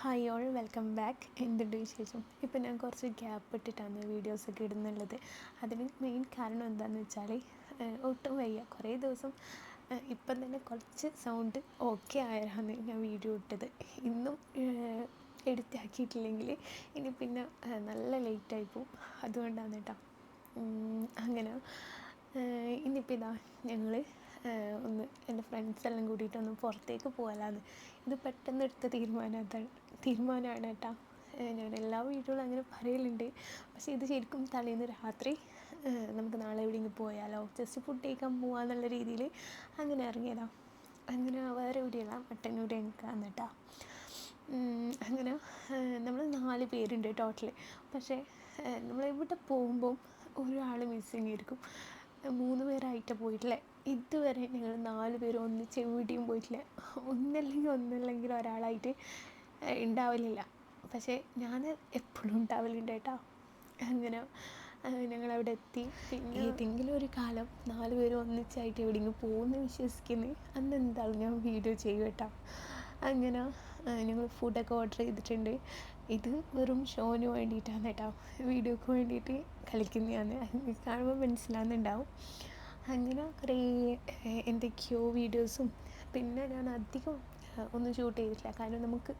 Hi all welcome back എന്തുണ്ട് വിശേഷം? ഇപ്പം ഞാൻ കുറച്ച് ഗ്യാപ്പ് ഇട്ടിട്ടാണ് വീഡിയോസൊക്കെ ഇടുന്നുള്ളത്. അതിന് മെയിൻ കാരണം എന്താണെന്ന് വെച്ചാൽ ഒട്ടും വയ്യ. കുറേ ദിവസം ഇപ്പം തന്നെ കുറച്ച് സൗണ്ട് ഓക്കെ ആയാണ് ഞാൻ വീഡിയോ ഇട്ടത്. ഇന്നും എഡിറ്റ് ആക്കിയിട്ടില്ലെങ്കിൽ ഇനി പിന്നെ നല്ല ലേറ്റായി പോവും. അതുകൊണ്ടാണ് കേട്ടോ അങ്ങനെ. ഇനിയിപ്പോൾ ഇതാ ഞങ്ങൾ ഒന്ന് എന്റെ ഫ്രണ്ട്സ് എല്ലാം കൂടിയിട്ട് ഒന്ന് പുറത്തേക്ക് പോകാനാണ് ഇത് പെട്ടെന്ന് എടുത്ത തീരുമാനമാണ് തീരുമാനമാണ് കേട്ടോ. ഞാൻ എല്ലാ വീഡിയോയിലും അങ്ങനെ പറയലുണ്ട്. പക്ഷേ ഇത് ശരിക്കും തലേന്ന് രാത്രി നമുക്ക് നാളെ എവിടെയെങ്കിലും പോയാലോ? ജസ്റ്റ് ഫുഡ് കഴിക്കാൻ പോകാന്നുള്ള രീതിയിൽ അങ്ങനെ ഇറങ്ങിയതാണ് അങ്ങനെ വേറെ എവിടെയല്ല മട്ടന്നൂർ എനിക്കാണ് കേട്ടോ. അങ്ങനെ നമ്മൾ നാല് പേരുണ്ട് ടോട്ടൽ പക്ഷേ നമ്മൾ എവിടെ പോകുമ്പം ഒരാൾ മിസ്സിങ് ആയിരിക്കും. മൂന്ന് പേരായിട്ട് പോയിട്ടില്ല? ഇതുവരെ ഞങ്ങൾ നാല് പേരും ഒന്നിച്ച് എവിടെയും പോയിട്ടില്ല. ഒന്നല്ലെങ്കിൽ ഒന്നല്ലെങ്കിൽ ഒരാളായിട്ട് ഉണ്ടാവലില്ല പക്ഷേ ഞാൻ എപ്പോഴും ഉണ്ടാവലുണ്ട് കേട്ടോ. അങ്ങനെ ഞങ്ങൾ അവിടെ എത്തി. പിന്നെ ഏതെങ്കിലും ഒരു കാലം നാല് പേര് ഒന്നിച്ചായിട്ട് എവിടെയെങ്കിലും പോകുമെന്ന് വിശ്വസിക്കുന്നത് അന്ന് എന്തായാലും ഞാൻ വീഡിയോ ചെയ്യും കേട്ടോ. അങ്ങനെ ഞങ്ങൾ ഫുഡൊക്കെ ഓർഡർ ചെയ്തിട്ടുണ്ട്. ഇത് വെറും ഷോന് വേണ്ടിയിട്ടാണ് കേട്ടോ. വീഡിയോക്ക് വേണ്ടിയിട്ട് കളിക്കുന്നതാണ്. കാണുമ്പോൾ മനസ്സിലാകുന്നുണ്ടാവും അങ്ങനെ കുറേ എന്തൊക്കെയോ വീഡിയോസും പിന്നെ ഞാൻ അധികം ഒന്നും ഷൂട്ട് ചെയ്തിട്ടില്ല. കാരണം നമുക്ക്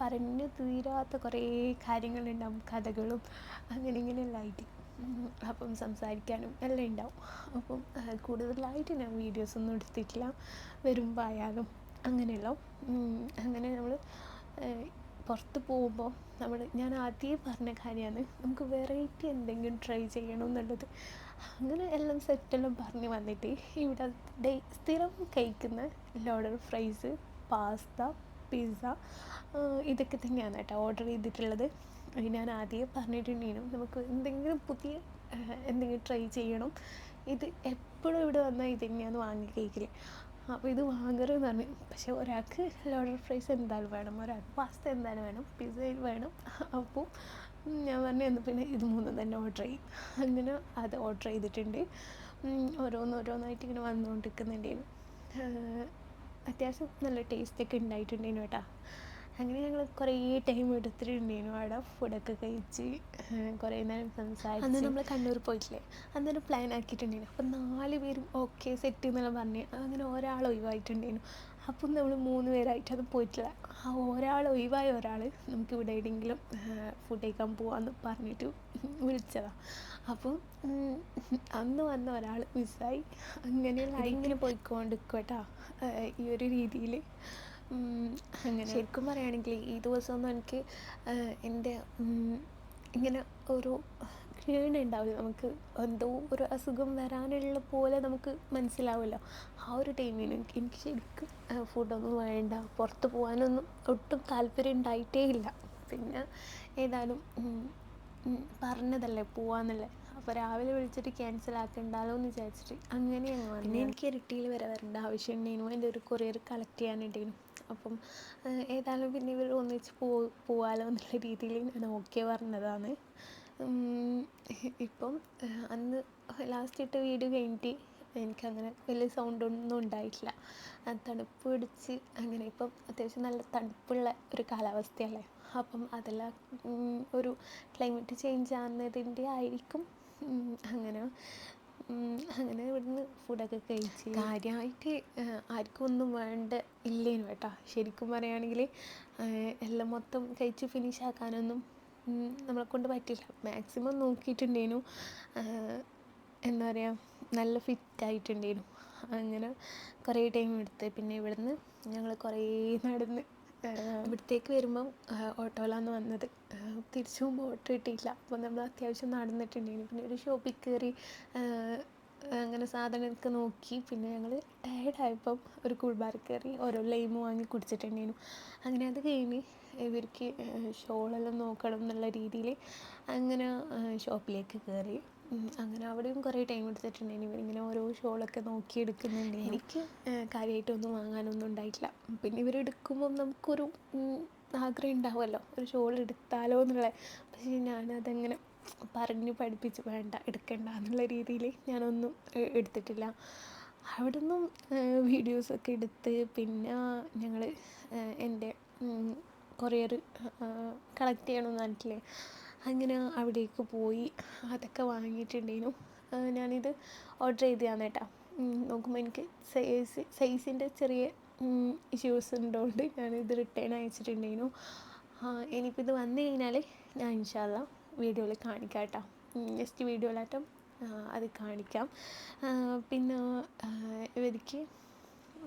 പറഞ്ഞു തീരാത്ത കുറേ കാര്യങ്ങളുണ്ടാവും കഥകളും അങ്ങനെ ഇങ്ങനെയെല്ലാം ആയിട്ട്. അപ്പം സംസാരിക്കാനും എല്ലാം ഉണ്ടാവും. അപ്പം കൂടുതലായിട്ട് ഞാൻ വീഡിയോസ് ഒന്നും എടുത്തിട്ടില്ല. വരുമ്പോൾ ആയാലും അങ്ങനെയല്ലോ അങ്ങനെ നമ്മൾ പുറത്ത് പോകുമ്പോൾ നമ്മൾ ഞാൻ ആദ്യം പറഞ്ഞ കാര്യമാണ് നമുക്ക് വെറൈറ്റി എന്തെങ്കിലും ട്രൈ ചെയ്യണം എന്നുള്ളത് അങ്ങനെ എല്ലാം സെറ്റെല്ലാം പറഞ്ഞ് വന്നിട്ട് ഇവിടെ ഡേ സ്ഥിരം കഴിക്കുന്ന ലോഡർ ഫ്രൈസ് പാസ്ത പിസ്സ ഇതൊക്കെ തന്നെയാണ് കേട്ടോ ഓർഡർ ചെയ്തിട്ടുള്ളത്. ഞാൻ ആദ്യം പറഞ്ഞിട്ടുണ്ടായിരുന്നു നമുക്ക് എന്തെങ്കിലും പുതിയ എന്തെങ്കിലും ട്രൈ ചെയ്യണം. ഇത് എപ്പോഴും ഇവിടെ വന്നാൽ ഇത് തന്നെയാണ് വാങ്ങി കഴിക്കൽ. അപ്പോൾ ഇത് വാങ്ങരുതെന്ന് പറഞ്ഞു. പക്ഷേ ഒരാൾക്ക് ലോഡർ ഫ്രൈസ് എന്തായാലും വേണം. ഒരാൾക്ക് പാസ്ത എന്തായാലും വേണം. പിസ്സ വേണം. അപ്പോൾ ഞാൻ പറഞ്ഞു എന്നാൽ പിന്നെ ഇത് മൂന്നും തന്നെ ഓർഡർ ചെയ്യും. അങ്ങനെ അത് ഓർഡർ ചെയ്തിട്ടുണ്ട്. ഓരോന്നോരോന്നായിട്ട് ഇങ്ങനെ വന്നുകൊണ്ടിരിക്കുന്നുണ്ടായിരുന്നു അത്യാവശ്യം നല്ല ടേസ്റ്റ് ഒക്കെ ഉണ്ടായിട്ടുണ്ടായിരുന്നു കേട്ടോ അങ്ങനെ ഞങ്ങൾ കുറേ ടൈം എടുത്തിട്ടുണ്ടായിരുന്നു അവിടെ ഫുഡൊക്കെ കഴിച്ച്. കുറേ നേരം സംസാരിച്ച്. അന്ന് നമ്മൾ കണ്ണൂർ പോയിട്ടില്ലേ? അന്നൊരു പ്ലാൻ ആക്കിയിട്ടുണ്ടായിരുന്നു അപ്പം നാല് പേരും ഓക്കെ സെറ്റ് എന്നെല്ലാം പറഞ്ഞ് അങ്ങനെ ഒരാൾ ഒഴിവായിട്ടുണ്ടായിരുന്നു അപ്പം നമ്മൾ മൂന്ന് പേരായിട്ട് അത് പോയിട്ടില്ല. ആ ഒരാൾ ഒഴിവായ ഒരാൾ നമുക്ക് ഇവിടെ എവിടെയെങ്കിലും ഫുഡ് കഴിക്കാൻ പോവാന്ന് പറഞ്ഞിട്ട് വിളിച്ചതാണ് അപ്പം അന്ന് വന്ന ഒരാൾ മിസ്സായി. അങ്ങനെയുള്ള ഇങ്ങനെ പോയിക്കൊണ്ടിരിക്കും കേട്ടോ ഈ ഒരു രീതിയിൽ അങ്ങനെ. ശരിക്കും പറയുകയാണെങ്കിൽ ഈ ദിവസമൊന്നും എനിക്ക് എന്റെ ഇങ്ങനെ ഒരു ക്ഷീണം നമുക്ക് എന്തോ ഒരു അസുഖം വരാനുള്ള പോലെ നമുക്ക് മനസ്സിലാവുമല്ലോ. ആ ഒരു ടൈമിന് എനിക്ക് ശരിക്കും ഫുഡൊന്നും വേണ്ട. പുറത്ത് പോകാനൊന്നും ഒട്ടും താല്പര്യം ഉണ്ടായിട്ടേ ഇല്ല. പിന്നെ ഏതായാലും പറഞ്ഞതല്ലേ പോവാന്നല്ലേ. അപ്പോൾ രാവിലെ വിളിച്ചിട്ട് ക്യാൻസൽ ആക്കണ്ടാലോ എന്ന് വിചാരിച്ചിട്ട് അങ്ങനെ അങ്ങ് പിന്നെ എനിക്ക് ഇരട്ടിയിൽ വരെ വരേണ്ട ആവശ്യം ഉണ്ടായിരുന്നു. എന്റെ ഒരു കൊറിയർ കളക്ട് ചെയ്യാനുണ്ടായിരുന്നു അപ്പം ഏതായാലും പിന്നെ ഇവർ ഒന്നിച്ച് പോ പോവാലോ എന്നുള്ള രീതിയിൽ ഞാൻ ഓക്കെ പറഞ്ഞതാണ്. ഇപ്പം അന്ന് ലാസ്റ്റ് ഇട്ട വീഡിയോ കഴിഞ്ഞിട്ട് എനിക്കങ്ങനെ വലിയ സൗണ്ട് ഒന്നും ഉണ്ടായിട്ടില്ല. തണുപ്പ് പിടിച്ച് അങ്ങനെ ഇപ്പം അത്യാവശ്യം നല്ല തണുപ്പുള്ള ഒരു കാലാവസ്ഥയല്ലേ അപ്പം അതെല്ലാം ഒരു ക്ലൈമറ്റ് ചേഞ്ച് ആകുന്നതിന്റെ ആയിരിക്കും. അങ്ങനെ അങ്ങനെ ഇവിടുന്ന് ഫുഡൊക്കെ കഴിച്ച്. കാര്യമായിട്ട് ആർക്കും ഒന്നും വേണ്ട ഇല്ലേനു കേട്ടോ. ശരിക്കും പറയുകയാണെങ്കിൽ എല്ലാം മൊത്തം കഴിച്ച് ഫിനിഷ് ആക്കാനൊന്നും ഉം, നമ്മളെ കൊണ്ട് പറ്റില്ല. മാക്സിമം നോക്കിയിട്ടുണ്ടേനു. എന്താ പറയുക നല്ല ഫിറ്റായിട്ടുണ്ടേനു അങ്ങനെ കുറേ ടൈം എടുത്ത്. പിന്നെ ഇവിടുന്ന് ഞങ്ങൾ കുറേ നടന്ന്. ഇവിടത്തേക്ക് വരുമ്പം ഓട്ടോയിലാണ് വന്നത്. തിരിച്ചു പോകുമ്പോൾ ഓട്ടോ കിട്ടിയില്ല. അപ്പോൾ നമ്മൾ അത്യാവശ്യം നടന്നിട്ടുണ്ടായിരുന്നു പിന്നെ ഒരു ഷോപ്പിൽ കയറി അങ്ങനെ സാധനമൊക്കെ നോക്കി. പിന്നെ ഞങ്ങൾ ടയർഡായപ്പം ഒരു കൂൾബാർ കയറി ഓരോ ലൈം വാങ്ങി കുടിച്ചിട്ടുണ്ടായിരുന്നു അങ്ങനെ അത് കഴിഞ്ഞ് ഇവർക്ക് ഷോളെല്ലാം നോക്കണം എന്നുള്ള രീതിയിൽ അങ്ങനെ ഷോപ്പിലേക്ക് കയറി. അങ്ങനെ അവിടെയും കുറേ ടൈം എടുത്തിട്ടുണ്ടായിരുന്നു ഇവരിങ്ങനെ ഓരോ ഷോളൊക്കെ നോക്കി നോക്കിയെടുക്കുന്നുണ്ട് എനിക്ക് കാര്യമായിട്ടൊന്നും വാങ്ങാനൊന്നും ഉണ്ടായിട്ടില്ല. പിന്നെ ഇവരെടുക്കുമ്പം നമുക്കൊരു ആഗ്രഹം ഉണ്ടാവുമല്ലോ. ഒരു ഷോൾ എടുത്താലോ എന്നുള്ള പക്ഷേ ഞാനതങ്ങനെ പറഞ്ഞ് പഠിപ്പിച്ച് വേണ്ട എടുക്കണ്ട എന്നുള്ള രീതിയിൽ ഞാനൊന്നും എടുത്തിട്ടില്ല. അവിടെ നിന്നും വീഡിയോസൊക്കെ എടുത്ത് പിന്നെ ഞങ്ങൾ എന്റെ കൊറിയർ കളക്ട് ചെയ്യണമെന്ന് പറഞ്ഞിട്ടില്ലേ? അങ്ങനെ അവിടേക്ക് പോയി അതൊക്കെ വാങ്ങിയിട്ടുണ്ടേനു. ഞാനിത് ഓർഡർ ചെയ്തതാണ് കേട്ടോ. നോക്കുമ്പോൾ എനിക്ക് സൈസ് സൈസിന്റെ ചെറിയ ഇഷ്യൂസ് ഉണ്ടോണ്ട് ഞാനിത് റിട്ടേൺ അയച്ചിട്ടുണ്ടേനു. ഇനിയിപ്പോൾ ഇത് വന്നു കഴിഞ്ഞാൽ ഞാൻ ഇൻഷാല്ല വീഡിയോയിൽ കാണിക്കാം കേട്ടോ. നെക്സ്റ്റ് വീഡിയോയിലായിട്ടും അത് കാണിക്കാം. പിന്നെ ഇവർക്ക്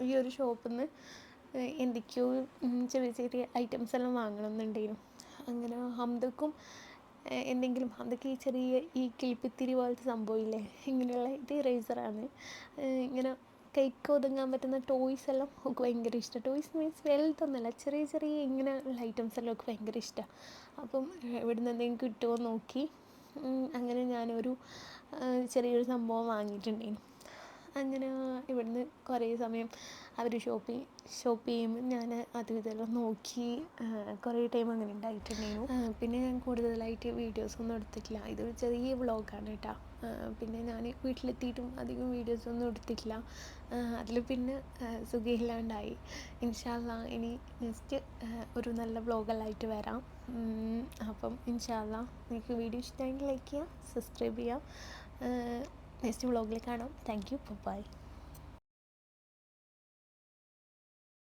ഈ ഒരു ഷോപ്പിൽ നിന്ന് എന്തൊക്കെയോ ചെറിയ ചെറിയ ഐറ്റംസ് എല്ലാം വാങ്ങണമെന്നുണ്ടായിരുന്നു അങ്ങനെ ഹംദക്കും എന്തെങ്കിലും അതൊക്കെ ഈ ചെറിയ ഈ കിളിപ്പിത്തിരി പോലത്തെ സംഭവമില്ലേ ഇങ്ങനെയുള്ള ഇത് ഇറേസറാണ് ഇങ്ങനെ കൈക്ക് ഒതുങ്ങാൻ പറ്റുന്ന ടോയ്സ് എല്ലാം ഒക്കെ ഭയങ്കര ഇഷ്ടമാണ് ടോയ്സ് മീൻസ് വലുതൊന്നുമല്ല ചെറിയ ചെറിയ ഇങ്ങനെ ഐറ്റംസ് എല്ലാം ഒക്കെ ഭയങ്കര ഇഷ്ടമാണ് അപ്പം ഇവിടുന്ന് എന്തെങ്കിലും കിട്ടുമോ നോക്കി. അങ്ങനെ ഞാനൊരു ചെറിയൊരു സംഭവം വാങ്ങിയിട്ടുണ്ടായിരുന്നു. അങ്ങനെ ഇവിടുന്ന് കുറേ സമയം അവർ ഷോപ്പ് ഷോപ്പ് ചെയ്യുമ്പോൾ ഞാൻ അതും ഇതെല്ലാം നോക്കി കുറേ ടൈം അങ്ങനെ ഉണ്ടായിട്ടുണ്ടായിരുന്നു. പിന്നെ ഞാൻ കൂടുതലായിട്ട് വീഡിയോസൊന്നും എടുത്തിട്ടില്ല. ഇതൊരു ചെറിയ വ്ളോഗാണ് കേട്ടോ. പിന്നെ ഞാൻ വീട്ടിലെത്തിയിട്ടും അധികം വീഡിയോസ് ഒന്നും എടുത്തിട്ടില്ല. അതിൽ പിന്നെ സുഖമില്ലാണ്ടായി. ഇൻഷാല്ല ഇനി നെക്സ്റ്റ് ഒരു നല്ല വ്ളോഗെല്ലാമായിട്ട് വരാം. അപ്പം ഇൻഷാല്ല നിങ്ങൾക്ക് വീഡിയോ ഇഷ്ടമായെങ്കിൽ ലൈക്ക് ചെയ്യുക സബ്സ്ക്രൈബ് ചെയ്യുക നെക്സ്റ്റ് വ്ളോഗിൽ കാണാം. Thank you. ബൈ.